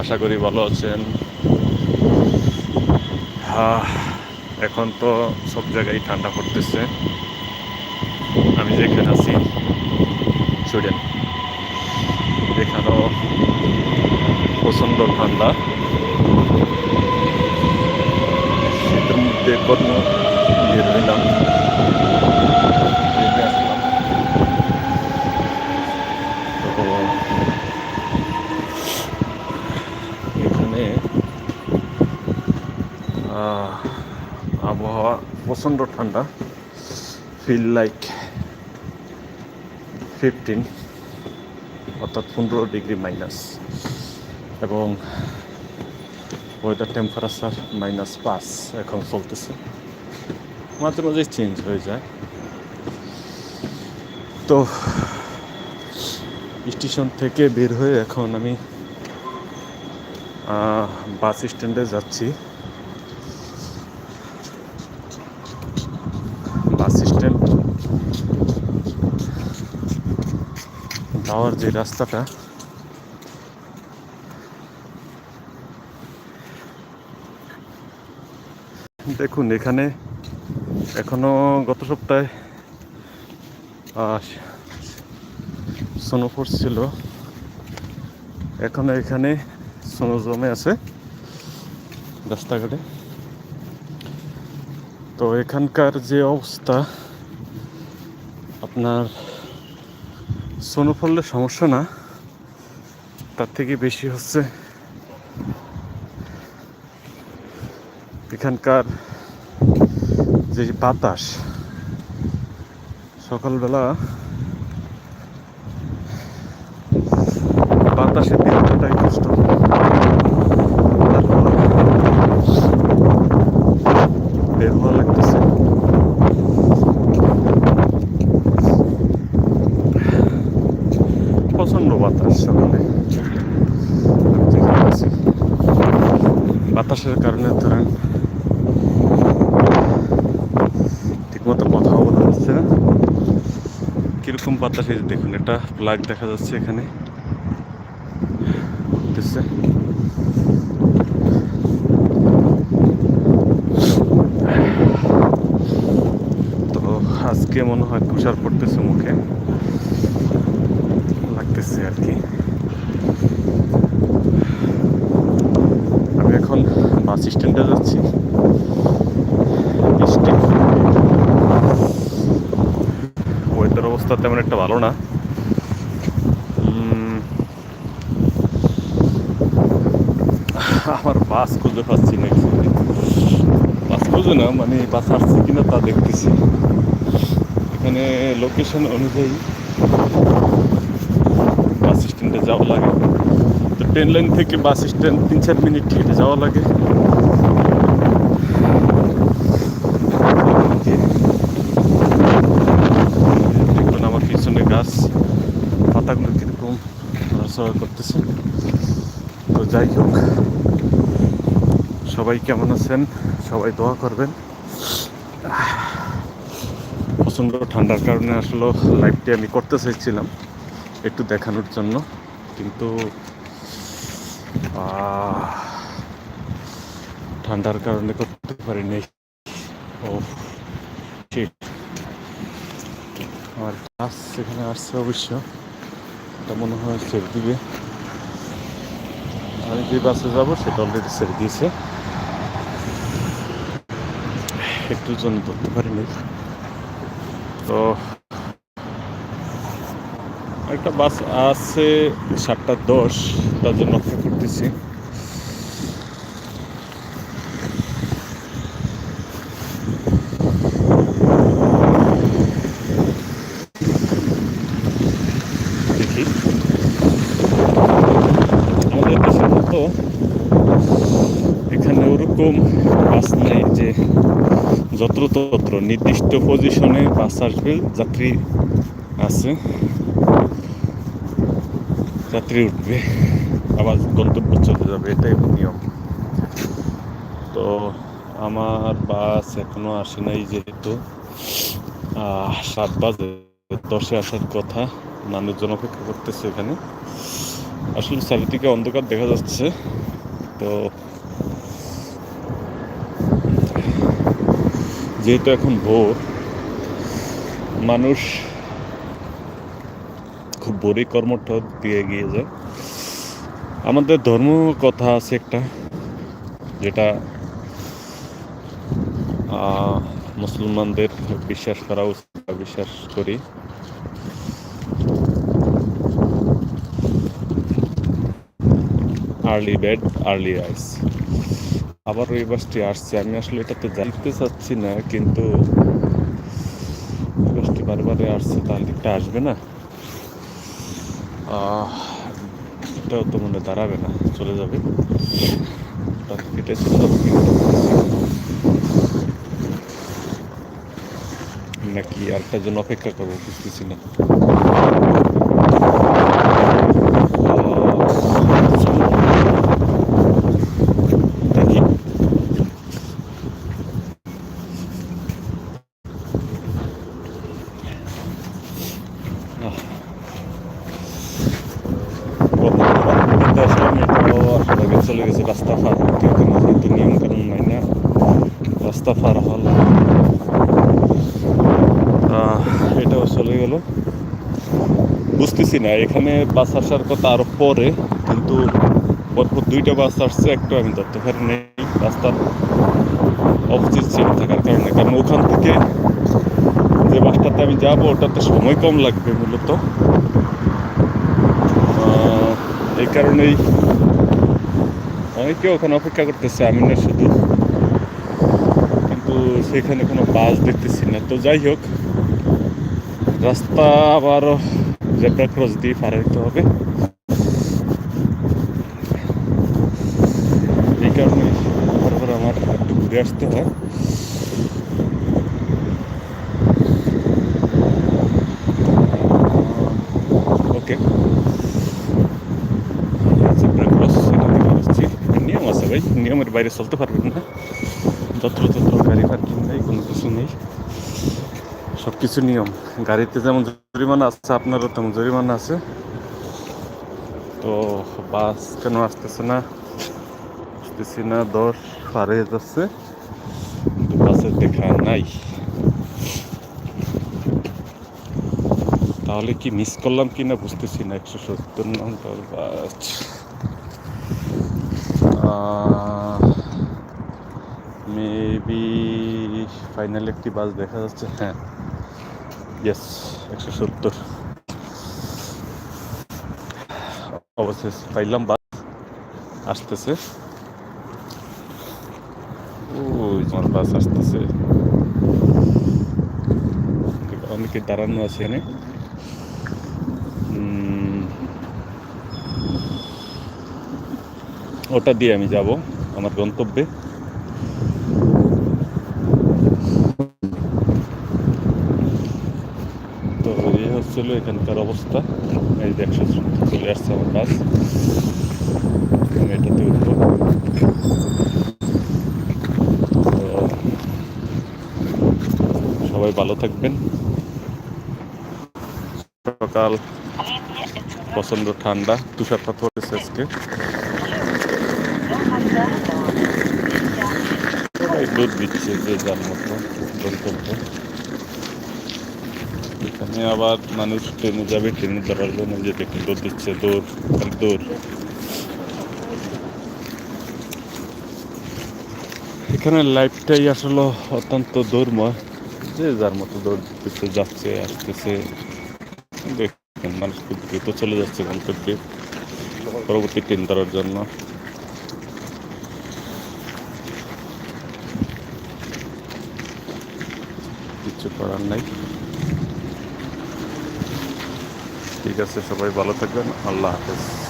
আশা করি ভালো আছেন। এখন তো সব জায়গায় ঠান্ডা পড়তেছে। আমি যেখানে আছি, সুইডেন। এখানেও প্রচণ্ড ঠান্ডা। শীতের মধ্যে কর্ম বের হইলাম বের হয়ে আসলাম তো এখানে আহ, আবহাওয়া প্রচণ্ড ঠান্ডা। ফিল লাইক ফিফটিন অর্থাৎ পনেরো ডিগ্রি মাইনাস এবং ওয়েদার টেম্পারেচার মাইনাস পাঁচ, এখন চলতেছে। মাঝে মাঝে চেঞ্জ হয়ে যায়। তো স্টেশন থেকে বের হয়ে এখন আমি বাস স্ট্যান্ডে যাচ্ছি। যাওয়ার যে রাস্তাটা, দেখুন, এখানে এখনও গত সপ্তাহে সোনো ছিল। এখনও এখানে সোনো জমে আছে রাস্তাঘাটে। তো এখানকার যে অবস্থা, আপনার সোনো পড়লে সমস্যা না। তার থেকে বেশি হচ্ছে এখানকার যে বাতাস, সকালবেলা বাতাসের দিকটাই কষ্ট। বের হওয়া লাগতেছে প্রচণ্ড বাতাস সকালে আমি যেখানে আছি বাতাসের কারণে ধরেন ঠিকমতো কথাও বলা যাচ্ছে না। কীরকম বাতাস এই দেখুন এটা প্লাগ দেখা যাচ্ছে এখানে। উঠতেছে। তো আজকে মনে হয় তুষার পড়তেছে মুখে। লাগতেছে আর কি আমি এখন বাস স্ট্যান্ডে যাচ্ছি। বৃষ্টি ওয়েদার অবস্থা তেমন একটা ভালো না। আমার বাস খুঁজে পাচ্ছি না বাস খুঁজে না মানে বাস আসছে কিনা তা দেখতেছি। এখানে লোকেশন অনুযায়ী বাস স্ট্যান্ডে যাওয়া লাগে। ট্রেন লাইন থেকে বাস স্ট্যান্ড তিন চার মিনিট হেঁটে যাওয়া লাগে। আমার পিছনে গাছ, পাতাগুলো কীরকম নড়াচড়া করতেছে। তো যাই হোক, সবাই কেমন আছেন? সবাই দোয়া করবেন। প্রচণ্ড ঠান্ডার কারণে আসলে লাইভটি আমি করতে চাইছিলাম, একটু দেখানোর জন্য। কিন্তু ঠান্ডার কারণে করতে পারিনি। ও ঠিক আমার বাস সেখানে আসছে অবশ্য। এটা মনে হয় ছেড়ে দিবে। আমি যে বাসে যাব, সেটা অলরেডি ছেড়ে দিয়েছে। একটু জন্য ধরতে পারিনি। তো একটা বাস আছে, সাতটা দশ, তার জন্য অপেক্ষা করতেছি। আমাদের দেশের মতো এখানে ওরকম বাস নেই যে যত্রতত্র নির্দিষ্ট পজিশনে বাস আসবে, যাত্রী আছে। যাত্রী উঠবে। আবার গন্তব্য চলে যাবে, এটাই নিয়ম। তো আমার বাস এখনও আসে নাই যেহেতু। সাত বাজে, দশে আসার কথা। মানুষজন অপেক্ষা করতেছে এখানে। আসলে চারিদিকে অন্ধকার দেখা যাচ্ছে। তো যেহেতু এখন ভোর, মানুষ খুব বড়ই কর্মঠ দিয়ে এগিয়ে যায় আমাদের ধর্ম কথা আছে একটা, যেটা মুসলমানদের বিশ্বাস করা উচিত, বিশ্বাস করি। আর্লি বেড আর্লি আইস আবার ওই বাসটি আসছে। আমি আসলে এটাতে জানতে চাচ্ছি না, কিন্তু বাসটি বারবার আসছে, তাহলে একটা আসবে না? এটাও তো মনে দাঁড়াবে না চলে যাবে। নাকি আরেকটার জন্য অপেক্ষা করব বুঝতেছি না আহ, দেখি আহ, কিন্তু আসলে মেট্রো আসার চলে গেছে রাস্তা পার হতে কোনো নিয়ম কানুন নাই না। রাস্তা পার হল এটাও চলে গেল। বুঝতেছি না, এখানে বাস আসার কথা আরও পরে, কিন্তু পরপর দুইটা বাস আসছে, একটা আমি ধরতে পারি নেই। রাস্তার অপোজিট সাইড থাকার কারণে। কারণ ওখান থেকে যে বাসটাতে আমি যাব, ওটাতে সময় কম লাগবে মূলত। এই কারণেই অনেকে ওখানে অপেক্ষা করতেছে, আমি না শুধু। কিন্তু সেখানে কোনো বাস দেখতেছি না। তো যাই হোক, রাস্তা আবার জেব্রা ক্রস দিয়ে পার হইতে হবে। এই কারণে আমার একটু ঘুরে আসতে হয় ওকে জেব্রা ক্রস এটা থেকে আসছি নিয়ম আছে ভাই নিয়মের বাইরে চলতে পারবেন না। যত্রতত্র গাড়ি পার্কিং নেই, কোনো কিছু নেই। সব কিছু নিয়ম। গাড়িতে যেমন জরিমানা আছে, আপনারও তেমন জরিমানা আছে। তো বাস কেন আসতেছে না? আসতেছি না, দশ পার হয়ে যাচ্ছে। কিন্তু বাসের দেখা নাই। তাহলে কি মিস করলাম কি না বুঝতেছি না, একশো সত্তর নম্বর বাস। মেবি ফাইনাল একটি বাস দেখা যাচ্ছে হ্যাঁ। ইয়েস একশো সত্তর। অবশেষ পাইলাম বাস, আসতেছে। ওই তোমার বাস আসতেছে। অনেকে দাঁড়ানো আছে এখানে। ওটা দিয়ে আমি যাব আমার গন্তব্যে। তো এই হচ্ছিল এখানকার অবস্থা। এই যে একশো চলে আসছে আমার বাস। এটাতে উঠবো। সবাই ভালো থাকবেন। সকাল প্রচণ্ড ঠান্ডা তুষারপাত হয়েছে আজকে। দুধ দিচ্ছে যে যার মতো এখানে আবার মানুষ ট্রেনে যাবে ট্রেনে ধরার জন্য যে দেখুন দৌড় দিচ্ছে দৌড় দৌড় এখানে লাইফটাই আসলে অত্যন্ত দৌড়ময় যে যার মতো দৌড় দিতে যাচ্ছে আসতেছে দেখুন মানুষ খুব দ্রুত চলে যাচ্ছে গন্তব্যে পরবর্তী ট্রেন ধরার জন্য কিছু করার নাই। ঠিক আছে সবাই ভালো থাকবেন। আল্লাহ হাফেজ।